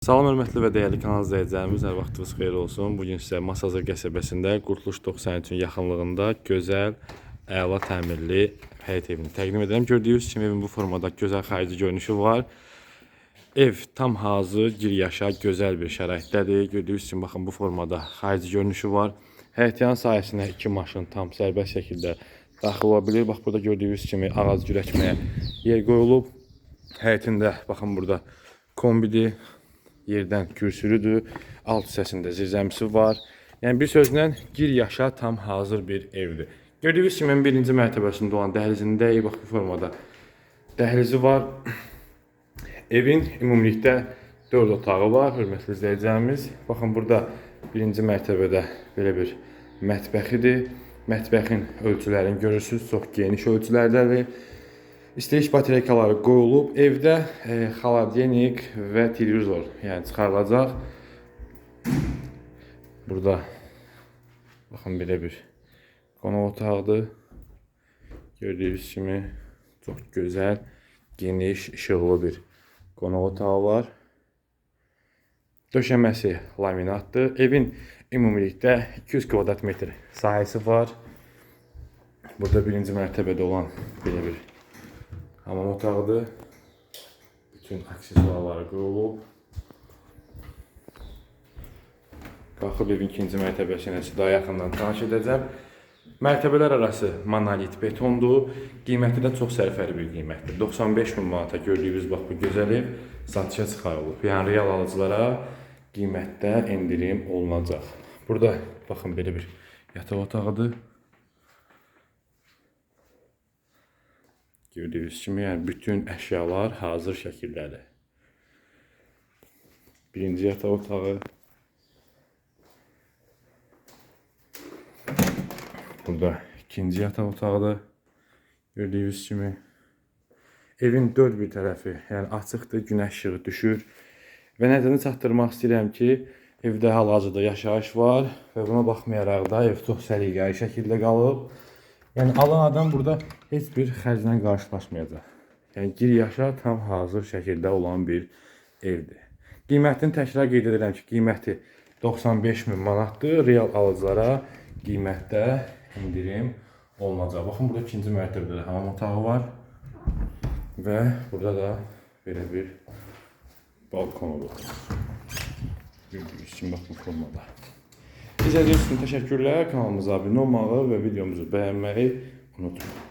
Salam hörmətli və dəyərli kanal izləyicilərimiz, hər vaxtınız xeyir olsun. Bu gün sizə Masazır qəsəbəsində Qurtuluş 93-ün yaxınlığında gözəl, əla təmirli həyət evini təqdim edirəm. Gördüyünüz kimi evin bu formada gözəl xarici görünüşü var. Ev tam hazır, gir yaşa, gözəl bir şəraitdədir. Gördüyünüz kimi baxın bu formada xarici görünüşü var. Həyətyan sahəsinə iki maşın tam sərbəst şəkildə daxil ola bilir. Bax burada gördüyünüz kimi ağac gürəkməyə yer qoyulub. Həyətində baxın burada kombidir, yerdən kürsülüdür. Alt hissəsində zirzəmisi var. Yəni bir sözlə gir yaşa tam hazır bir evdir. Gördüyünüz kimi mən birinci mərtəbəsində olan dəhlizindəyik. Bax bu formada dəhlizi var. Evin ümumilikdə 4 otağı var, hörmətli izləyicilərimiz. Baxın burada birinci mərtəbədə belə bir mətbəxidir. Mətbəxin ölçülərini görürsüz, çox geniş ölçülərdədir. İstəyiş batareykaları qoyulub. Evdə e, xaladenik və televizor, yəni çıxarılacaq. Burada baxın belə bir qonaq otağıdır. Gördüyünüz kimi çox gözəl, geniş, işıqlı bir qonaq otağı var. Döşəməsi laminatdır. Evin ümumilikdə 200 kvadrat metr sahəsi var. Burada birinci mərtəbədə olan belə bir hamam otağıdır. Bütün aksesuarları qoyulub. Qalxıb evin ikinci mərtəbəsinə sizə daha yaxından tanış edəcəm. Mərtəbələr arası monolit betondur. Qiyməti də çox sərfəli bir qiymətdir. 95 min manata gördüyünüz bax bu gözəl ev satışa çıxarılıb. Yəni real alıcılara qiymətdə endirim olunacaq. Burada baxın belə bir yataq otağıdır. Gördüyünüz kimi, yəni bütün əşyalar hazır şəkildədir. Birinci yataq otağı. Burada ikinci yataq otağıdır. Gördüyünüz kimi. Evin dörd bir tərəfi, yəni açıqdır, günəş işığı düşür. Və nəzərinə çatdırmaq istəyirəm ki, evdə hal-hazırda yaşayış var və buna baxmayaraq da ev çox səliqəli şəkildə qalıb. Yəni alan adam burada heç bir xərclə qarşılaşmayacaq. Yəni gir yaşa tam hazır şəkildə olan bir evdir. Qiymətini təkrar qeyd edirəm ki, qiyməti 95 min manatdır. Real alıcılara qiymətdə endirim olunacaq. Baxın burada ikinci mərtəbədə də hamam otağı var və burada da belə bir balkonu var. Gördüyünüz kimi bax bu formada. İzlədiyiniz üçün təşəkkürlər. Kanalımıza abunə olmağı və videomuzu bəyənməyi unutmayın.